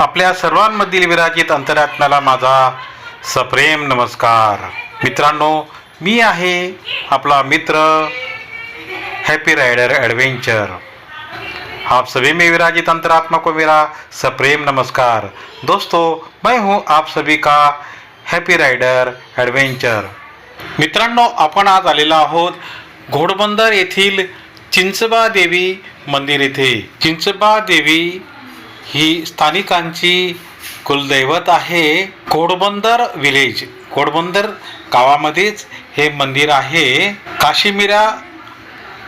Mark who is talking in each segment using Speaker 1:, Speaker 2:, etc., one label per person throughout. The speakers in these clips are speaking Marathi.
Speaker 1: आपल्या सर्वांमधील विराजित अंतरात्म्याला माझा सप्रेम नमस्कार. मित्रांनो मी आहे आपला मित्र हैप्पी राइडर एडवेंचर आप सभी में विराजित अंतरात्मा को मेरा सप्रेम नमस्कार. दोस्तों मैं हूं आप सभी का हैप्पी राइडर ॲडव्हेंचर मित्रांनो आपण आज आलेलो आहोत घोडबंदर येथील चिंचबा देवी मंदिर येथे. चिंचबा देवी ही स्थानिकांची कुलदैवत आहे घोडबंदर विलेज. घोडबंदर गावामध्येच हे मंदिर आहे. काशीमिरा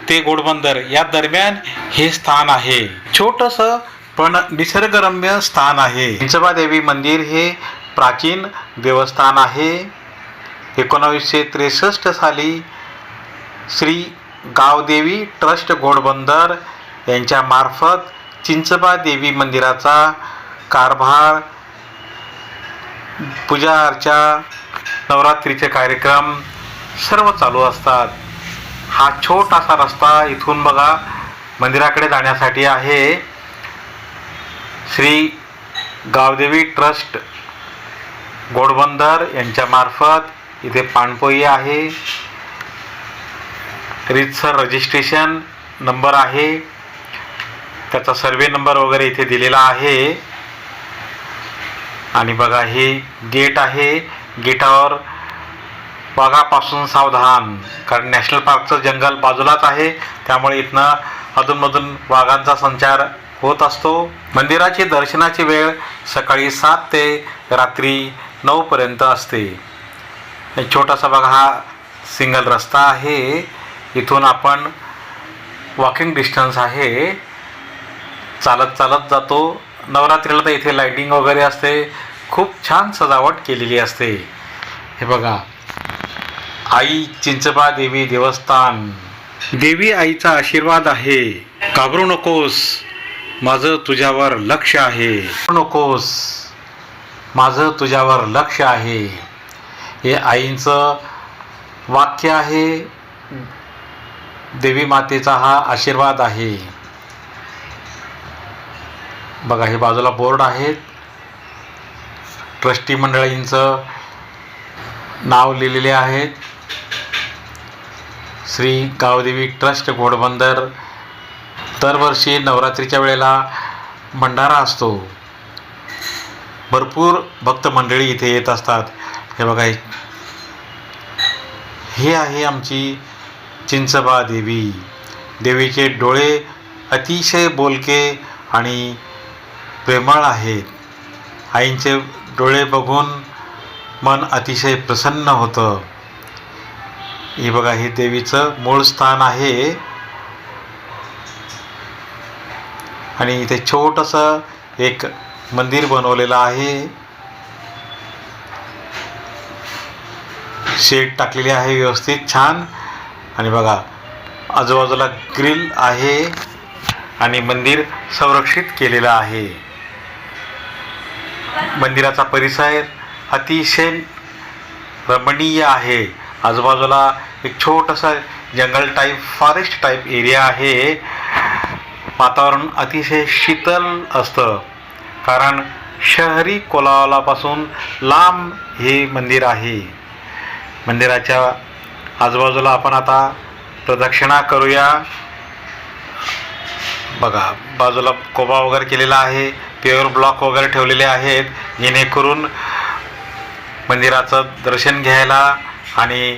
Speaker 1: ते घोडबंदर या दरम्यान हे स्थान आहे. छोटस पण निसर्गरम्य स्थान आहे. चिंचबा देवी मंदिर हे प्राचीन देवस्थान आहे. एकोणावीसशे त्रेसष्ट साली श्री गावदेवी ट्रस्ट घोडबंदर यांच्यामार्फत चिंचबा देवी मंदिराचा कारभार पूजा अर्चा नवरात्रीचे कार्यक्रम सर्व चालू असतात. हा छोटासा रस्ता इथून बघा मंदिराकडे जाण्यासाठी आहे. श्री गावदेवी ट्रस्ट घोडबंदर यांच्यामार्फत इथे पाणपोई आहे. रितसर रजिस्ट्रेशन नंबर आहे. त्याचा सर्वे नंबर वगैरे इथे दिलेला आहे. आणि बघा हे गेट आहे. गेटावर वाघापासून सावधान कारण नॅशनल पार्कचं जंगल बाजूलाच आहे. त्यामुळे इथनं अधूनमधून वाघांचा संचार होत असतो. मंदिराची दर्शनाची वेळ सकाळी सात ते रात्री नऊपर्यंत असते. छोटासा बघा हा सिंगल रस्ता आहे. इथून आपण वॉकिंग डिस्टन्स आहे. चालत चालत जातो. नवरात्रीला तर इथे लाईटिंग वगैरे असते. खूप छान सजावट केलेली असते. हे बघा. आई चिंचबा देवी देवस्थान. देवी आईचा आशीर्वाद आहे. घाबरू नकोस. माझं तुझ्यावर लक्ष आहे. नकोस. माझं तुझ्यावर लक्ष आहे. हे आईंचं वाक्य आहे. देवी मातेचा हा आशीर्वाद आहे. बघा हे बाजूला बोर्ड आहेत ट्रस्टी मंडळींचं नाव लिहिलेले आहेत श्री गावदेवी ट्रस्ट घोडबंदर दरवर्षी नवरात्रीच्या वेळेला भंडारा असतो. भरपूर भक्त मंडळी इथे येत असतात. हे बघा हे- हे आहे आमची चिंचबा देवी. देवीचे डोळे अतिशय बोलके आणि प्रेमळ आहेत आईंचे डोळे बघून मन अतिशय प्रसन्न होतं. हे बघा हे देवीचं मूळ स्थान आहे. आणि इथे छोटंसं एक मंदिर बनवलेलं आहे. शेड टाकलेली आहे व्यवस्थित छान. आणि बघा आजूबाजूला ग्रिल आहे. आणि मंदिर संरक्षित केलेलं आहे. मंदिराचा परिसर अतिशय रमणीय आहे. आजूबाजूला एक छोटंसं जंगल टाईप फॉरेस्ट टाईप एरिया आहे. वातावरण अतिशय शीतल असतं. कारण शहरी कोलाहलापासून लांब हे मंदिर आहे. मंदिराच्या आजूबाजूला आपण आता प्रदक्षिणा करूया. बघा बाजूला कोबा वगैरे केलेला आहे. प्युअर ब्लॉक वगैरे ठेवलेले आहेत. जेणेकरून मंदिराचं दर्शन घ्यायला आणि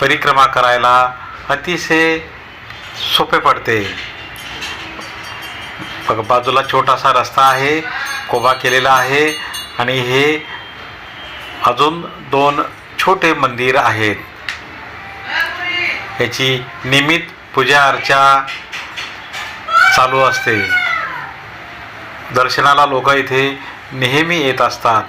Speaker 1: परिक्रमा करायला अतिशय सोपे पडते. बाजूला छोटासा रस्ता आहे कोबा केलेला आहे आणि हे अजून दोन छोटे मंदिर आहेत. याची नियमित पूजा अर्चा चालू असते. दर्शनाला लोक इथे नेहमी येत असतात.